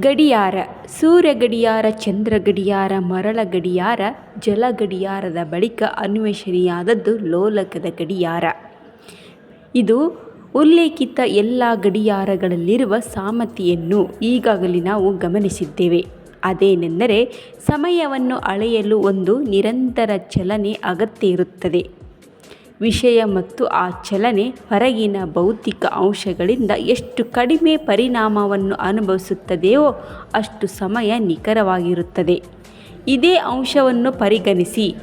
ಗಡಿಯಾರ, ಸೂರ್ಯ ಗಡಿಯಾರ, ಚಂದ್ರ ಗಡಿಯಾರ, ಮರಳ ಗಡಿಯಾರ, ಜಲ ಗಡಿಯಾರದ ಬಳಿಕ ಅನ್ವೇಷಣೆಯಾದದ್ದು ಲೋಲಕದ ಗಡಿಯಾರ. ಇದು ಉಲ್ಲೇಖಿತ ಎಲ್ಲ ಗಡಿಯಾರಗಳಲ್ಲಿರುವ ಸಾಮತಿಯನ್ನು ಈಗಾಗಲೇ ನಾವು ಗಮನಿಸಿದ್ದೇವೆ. ಅದೇನೆಂದರೆ, ಸಮಯವನ್ನು ಅಳೆಯಲು ಒಂದು ನಿರಂತರ ಚಲನೆ ಅಗತ್ಯ ಇರುತ್ತದೆ. ವಿಷಯ ಮತ್ತು ಆ ಚಲನೆ ಹೊರಗಿನ ಭೌತಿಕ ಅಂಶಗಳಿಂದ ಎಷ್ಟು ಕಡಿಮೆ ಪರಿಣಾಮವನ್ನು ಅನುಭವಿಸುತ್ತದೆಯೋ ಅಷ್ಟು ಸಮಯ ನಿಖರವಾಗಿರುತ್ತದೆ. ಇದೇ ಅಂಶವನ್ನು ಪರಿಗಣಿಸಿ.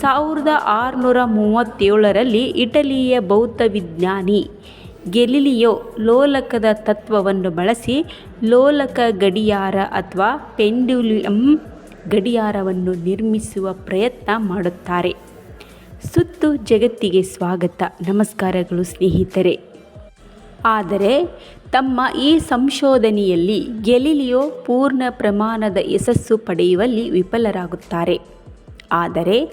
ಸಾವಿರದ ಆರುನೂರ ಮೂವತ್ತೇಳರಲ್ಲಿ ಇಟಲಿಯ ಭೌತವಿಜ್ಞಾನಿ ಗೆಲಿಲಿಯೋ ಲೋಲಕದ ತತ್ವವನ್ನು ಬಳಸಿ ಲೋಲಕ ಗಡಿಯಾರ ಅಥವಾ ಪೆಂಡ್ಯುಲಮ್ ಗಡಿಯಾರವನ್ನು ನಿರ್ಮಿಸುವ ಪ್ರಯತ್ನ ಮಾಡುತ್ತಾರೆ. ಸುತ್ತು ಜಗತ್ತಿಗೆ ಸ್ವಾಗತ. ನಮಸ್ಕಾರಗಳು ಸ್ನೇಹಿತರೆ. ಆದರೆ ತಮ್ಮ ಈ ಸಂಶೋಧನೆಯಲ್ಲಿ ಗೆಲಿಲಿಯೋ ಪೂರ್ಣ ಪ್ರಮಾಣದ ಯಶಸ್ಸು ಪಡೆಯುವಲ್ಲಿ ವಿಫಲರಾಗುತ್ತಾರೆ. ಆದರೆ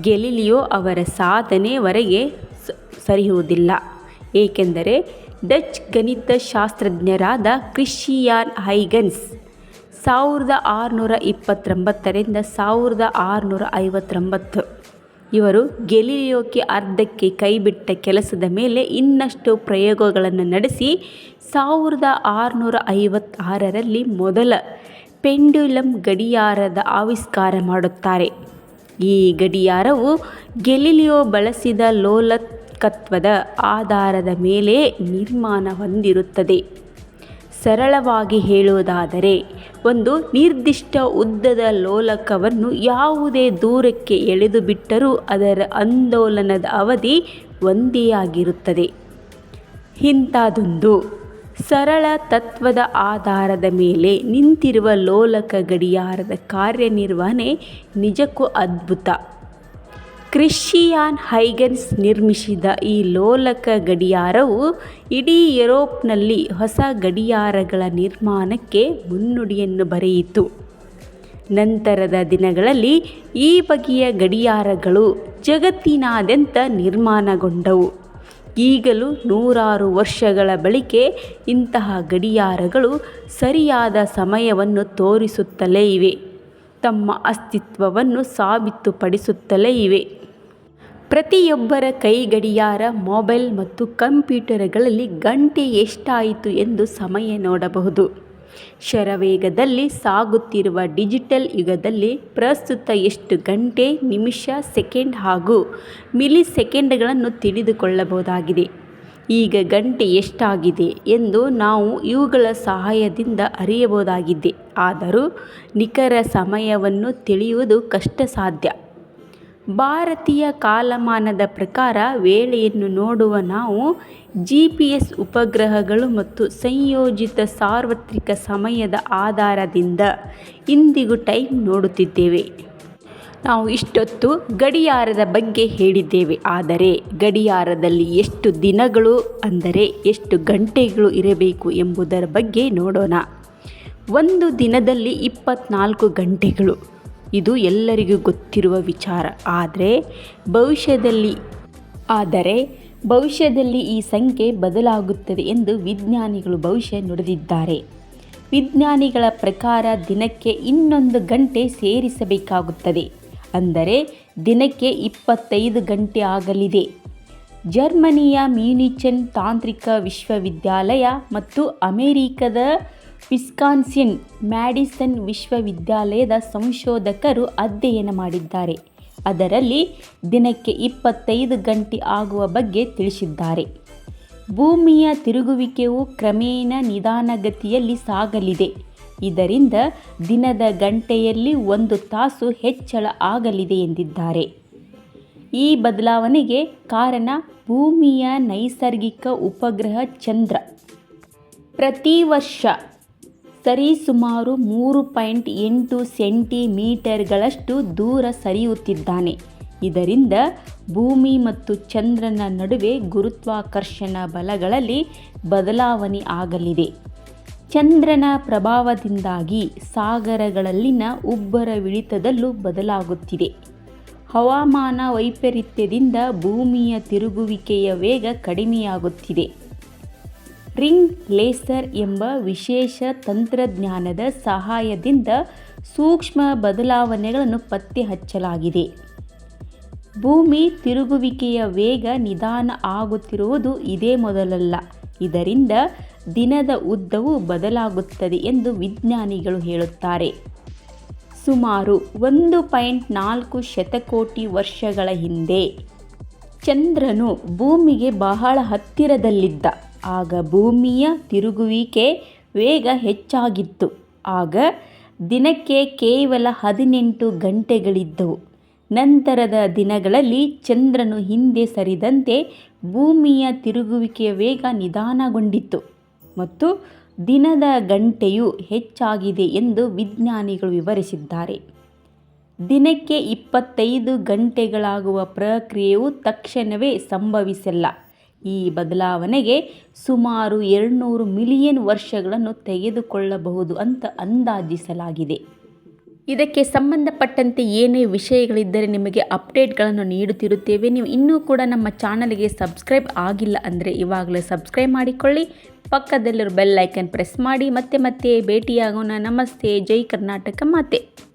ಗೆಲಿಲಿಯೋ ಅವರ ಸಾಧನೆವರೆಗೆ ಸರಿಯುವುದಿಲ್ಲ. ಏಕೆಂದರೆ ಡಚ್ ಗಣಿತ ಶಾಸ್ತ್ರಜ್ಞರಾದ ಕ್ರಿಶ್ಚಿಯಾನ್ ಹೈಗನ್ಸ್ ಸಾವಿರದ ಆರುನೂರ ಇಪ್ಪತ್ತೊಂಬತ್ತರಿಂದ ಸಾವಿರದ ಆರುನೂರ ಐವತ್ತೊಂಬತ್ತು ಇವರು ಗೆಲಿಲಿಯೋಕ್ಕೆ ಅರ್ಧಕ್ಕೆ ಕೈಬಿಟ್ಟ ಕೆಲಸದ ಮೇಲೆ ಇನ್ನಷ್ಟು ಪ್ರಯೋಗಗಳನ್ನು ನಡೆಸಿ ಸಾವಿರದ ಆರುನೂರ ಐವತ್ತಾರರಲ್ಲಿ ಮೊದಲ ಪೆಂಡ್ಯುಲಮ್ ಗಡಿಯಾರದ ಆವಿಷ್ಕಾರ ಮಾಡುತ್ತಾರೆ. ಈ ಗಡಿಯಾರವು ಗೆಲಿಲಿಯೋ ಬಳಸಿದ ಲೋಲಕತ್ವದ ಆಧಾರದ ಮೇಲೆ ನಿರ್ಮಾಣ ಹೊಂದಿರುತ್ತದೆ. ಸರಳವಾಗಿ ಹೇಳುವುದಾದರೆ, ಒಂದು ನಿರ್ದಿಷ್ಟ ಉದ್ದದ ಲೋಲಕವನ್ನು ಯಾವುದೇ ದೂರಕ್ಕೆ ಎಳೆದು ಬಿಟ್ಟರೂ ಅದರ ಆಂದೋಲನದ ಅವಧಿ ಒಂದೇ ಆಗಿರುತ್ತದೆ. ಇಂಥದೊಂದು ಸರಳ ತತ್ವದ ಆಧಾರದ ಮೇಲೆ ನಿಂತಿರುವ ಲೋಲಕ ಗಡಿಯಾರದ ಕಾರ್ಯನಿರ್ವಹಣೆ ನಿಜಕ್ಕೂ ಅದ್ಭುತ. ಕ್ರಿಶ್ಚಿಯಾನ್ ಹೈಗನ್ಸ್ ನಿರ್ಮಿಸಿದ ಈ ಲೋಲಕ ಗಡಿಯಾರವು ಇಡೀ ಯುರೋಪ್ನಲ್ಲಿ ಹೊಸ ಗಡಿಯಾರಗಳ ನಿರ್ಮಾಣಕ್ಕೆ ಮುನ್ನುಡಿಯನ್ನು ಬರೆಯಿತು. ನಂತರದ ದಿನಗಳಲ್ಲಿ ಈ ಬಗೆಯ ಗಡಿಯಾರಗಳು ಜಗತ್ತಿನಾದ್ಯಂತ ನಿರ್ಮಾಣಗೊಂಡವು. ಈಗಲೂ ನೂರಾರು ವರ್ಷಗಳ ಬಳಿಕೆ ಇಂತಹ ಗಡಿಯಾರಗಳು ಸರಿಯಾದ ಸಮಯವನ್ನು ತೋರಿಸುತ್ತಲೇ ಇವೆ. ತಮ್ಮ ಅಸ್ತಿತ್ವವನ್ನು ಸಾಬೀತುಪಡಿಸುತ್ತಲೇ ಇವೆ. ಪ್ರತಿಯೊಬ್ಬರ ಕೈಗಡಿಯಾರ ಮೊಬೈಲ್ ಮತ್ತು ಕಂಪ್ಯೂಟರ್ಗಳಲ್ಲಿ ಗಂಟೆ ಎಷ್ಟಾಯಿತು ಎಂದು ಸಮಯ ನೋಡಬಹುದು. ಶರವೇಗದಲ್ಲಿ ಸಾಗುತ್ತಿರುವ ಡಿಜಿಟಲ್ ಯುಗದಲ್ಲಿ ಪ್ರಸ್ತುತ ಎಷ್ಟು ಗಂಟೆ, ನಿಮಿಷ, ಸೆಕೆಂಡ್ ಹಾಗೂ ಮಿಲಿ ಸೆಕೆಂಡ್ಗಳನ್ನು ತಿಳಿದುಕೊಳ್ಳಬಹುದಾಗಿದೆ. ಈಗ ಗಂಟೆ ಎಷ್ಟಾಗಿದೆ ಎಂದು ನಾವು ಇವುಗಳ ಸಹಾಯದಿಂದ ಅರಿಯಬಹುದಾಗಿದೆ. ಆದರೂ ನಿಖರ ಸಮಯವನ್ನು ತಿಳಿಯುವುದು ಕಷ್ಟ ಸಾಧ್ಯ ಭಾರತೀಯ ಕಾಲಮಾನದ ಪ್ರಕಾರ ವೇಳೆಯನ್ನು ನೋಡುವ ನಾವು ಜಿ ಪಿ ಎಸ್ ಉಪಗ್ರಹಗಳು ಮತ್ತು ಸಂಯೋಜಿತ ಸಾರ್ವತ್ರಿಕ ಸಮಯದ ಆಧಾರದಿಂದ ಇಂದಿಗೂ ಟೈಮ್ ನೋಡುತ್ತಿದ್ದೇವೆ. ನಾವು ಇಷ್ಟೊತ್ತು ಗಡಿಯಾರದ ಬಗ್ಗೆ ಹೇಳಿದ್ದೇವೆ. ಆದರೆ ಗಡಿಯಾರದಲ್ಲಿ ಎಷ್ಟು ದಿನಗಳು ಅಂದರೆ ಎಷ್ಟು ಗಂಟೆಗಳು ಇರಬೇಕು ಎಂಬುದರ ಬಗ್ಗೆ ನೋಡೋಣ. ಒಂದು ದಿನದಲ್ಲಿ ಇಪ್ಪತ್ನಾಲ್ಕು ಗಂಟೆಗಳು. ಇದು ಎಲ್ಲರಿಗೂ ಗೊತ್ತಿರುವ ವಿಚಾರ. ಆದರೆ ಭವಿಷ್ಯದಲ್ಲಿ ಆದರೆ ಭವಿಷ್ಯದಲ್ಲಿ ಈ ಸಂಖ್ಯೆ ಬದಲಾಗುತ್ತದೆ ಎಂದು ವಿಜ್ಞಾನಿಗಳು ಭವಿಷ್ಯ ನುಡಿದಿದ್ದಾರೆ. ವಿಜ್ಞಾನಿಗಳ ಪ್ರಕಾರ ದಿನಕ್ಕೆ ಇನ್ನೊಂದು ಗಂಟೆ ಸೇರಿಸಬೇಕಾಗುತ್ತದೆ. ಅಂದರೆ ದಿನಕ್ಕೆ ಇಪ್ಪತ್ತೈದು ಗಂಟೆ ಆಗಲಿದೆ. ಜರ್ಮನಿಯ ಮ್ಯೂನಿಚನ್ ತಾಂತ್ರಿಕ ವಿಶ್ವವಿದ್ಯಾಲಯ ಮತ್ತು ಅಮೆರಿಕದ ವಿಸ್ಕಾನ್ಸಿನ್ ಮ್ಯಾಡಿಸನ್ ವಿಶ್ವವಿದ್ಯಾಲಯದ ಸಂಶೋಧಕರು ಅಧ್ಯಯನ ಮಾಡಿದ್ದಾರೆ. ಅದರಲ್ಲಿ ದಿನಕ್ಕೆ ಇಪ್ಪತ್ತೈದು ಗಂಟೆ ಆಗುವ ಬಗ್ಗೆ ತಿಳಿಸಿದ್ದಾರೆ. ಭೂಮಿಯ ತಿರುಗುವಿಕೆಯು ಕ್ರಮೇಣ ನಿಧಾನಗತಿಯಲ್ಲಿ ಸಾಗಲಿದೆ. ಇದರಿಂದ ದಿನದ ಗಂಟೆಯಲ್ಲಿ ಒಂದು ತಾಸು ಹೆಚ್ಚಳ ಆಗಲಿದೆ ಎಂದಿದ್ದಾರೆ. ಈ ಬದಲಾವಣೆಗೆ ಕಾರಣ ಭೂಮಿಯ ನೈಸರ್ಗಿಕ ಉಪಗ್ರಹ ಚಂದ್ರ. ಪ್ರತಿ ವರ್ಷ ಸರಿಸುಮಾರು ಮೂರು ಪಾಯಿಂಟ್ ಎಂಟು ಸೆಂಟಿಮೀಟರ್ಗಳಷ್ಟು ದೂರ ಸರಿಯುತ್ತಿದ್ದಾನೆ. ಇದರಿಂದ ಭೂಮಿ ಮತ್ತು ಚಂದ್ರನ ನಡುವೆ ಗುರುತ್ವಾಕರ್ಷಣ ಬಲಗಳಲ್ಲಿ ಬದಲಾವಣೆ ಆಗಲಿದೆ. ಚಂದ್ರನ ಪ್ರಭಾವದಿಂದಾಗಿ ಸಾಗರಗಳಲ್ಲಿನ ಉಬ್ಬರವಿಳಿತದಲ್ಲೂ ಬದಲಾಗುತ್ತಿದೆ. ಹವಾಮಾನ ವೈಪರೀತ್ಯದಿಂದ ಭೂಮಿಯ ತಿರುಗುವಿಕೆಯ ವೇಗ ಕಡಿಮೆಯಾಗುತ್ತಿದೆ. ರಿಂಗ್ ಲೇಸರ್ ಎಂಬ ವಿಶೇಷ ತಂತ್ರಜ್ಞಾನದ ಸಹಾಯದಿಂದ ಸೂಕ್ಷ್ಮ ಬದಲಾವಣೆಗಳನ್ನು ಪತ್ತೆ ಹಚ್ಚಲಾಗಿದೆ ಭೂಮಿ ತಿರುಗುವಿಕೆಯ ವೇಗ ನಿಧಾನ ಆಗುತ್ತಿರುವುದು ಇದೇ ಮೊದಲಲ್ಲ. ಇದರಿಂದ ದಿನದ ಉದ್ದವು ಬದಲಾಗುತ್ತದೆ ಎಂದು ವಿಜ್ಞಾನಿಗಳು ಹೇಳುತ್ತಾರೆ. ಸುಮಾರು ಒಂದು ಪಾಯಿಂಟ್ ನಾಲ್ಕು ಶತಕೋಟಿ ವರ್ಷಗಳ ಹಿಂದೆ ಚಂದ್ರನು ಭೂಮಿಗೆ ಬಹಳ ಹತ್ತಿರದಲ್ಲಿದ್ದ. ಆಗ ಭೂಮಿಯ ತಿರುಗುವಿಕೆ ವೇಗ ಹೆಚ್ಚಾಗಿತ್ತು. ಆಗ ದಿನಕ್ಕೆ ಕೇವಲ ಹದಿನೆಂಟು ಗಂಟೆಗಳಿದ್ದವು. ನಂತರದ ದಿನಗಳಲ್ಲಿ ಚಂದ್ರನು ಹಿಂದೆ ಸರಿದಂತೆ ಭೂಮಿಯ ತಿರುಗುವಿಕೆಯ ವೇಗ ನಿಧಾನಗೊಂಡಿತು ಮತ್ತು ದಿನದ ಗಂಟೆಯು ಹೆಚ್ಚಾಗಿದೆ ಎಂದು ವಿಜ್ಞಾನಿಗಳು ವಿವರಿಸಿದ್ದಾರೆ. ದಿನಕ್ಕೆ ಇಪ್ಪತ್ತೈದು ಗಂಟೆಗಳಾಗುವ ಪ್ರಕ್ರಿಯೆಯು ತಕ್ಷಣವೇ ಸಂಭವಿಸಲ್ಲ. ಈ ಬದಲಾವಣೆಗೆ ಸುಮಾರು ಎರಡುನೂರು ಮಿಲಿಯನ್ ವರ್ಷಗಳನ್ನು ತೆಗೆದುಕೊಳ್ಳಬಹುದು ಅಂತ ಅಂದಾಜಿಸಲಾಗಿದೆ. ಇದಕ್ಕೆ ಸಂಬಂಧಪಟ್ಟಂತೆ ಏನೇ ವಿಷಯಗಳಿದ್ದರೆ ನಿಮಗೆ ಅಪ್ಡೇಟ್ಗಳನ್ನು ನೀಡುತ್ತಿರುತ್ತೇವೆ. ನೀವು ಇನ್ನೂ ಕೂಡ ನಮ್ಮ ಚಾನಲ್ಗೆ ಸಬ್ಸ್ಕ್ರೈಬ್ ಆಗಿಲ್ಲ ಅಂದರೆ ಇವಾಗಲೇ ಸಬ್ಸ್ಕ್ರೈಬ್ ಮಾಡಿಕೊಳ್ಳಿ. ಪಕ್ಕದಲ್ಲಿರೋ ಬೆಲ್ ಐಕನ್ ಪ್ರೆಸ್ ಮಾಡಿ ಮತ್ತೆ ಮತ್ತೆ ಭೇಟಿಯಾಗೋಣ. ನಮಸ್ತೆ. ಜೈ ಕರ್ನಾಟಕ ಮಾತೆ.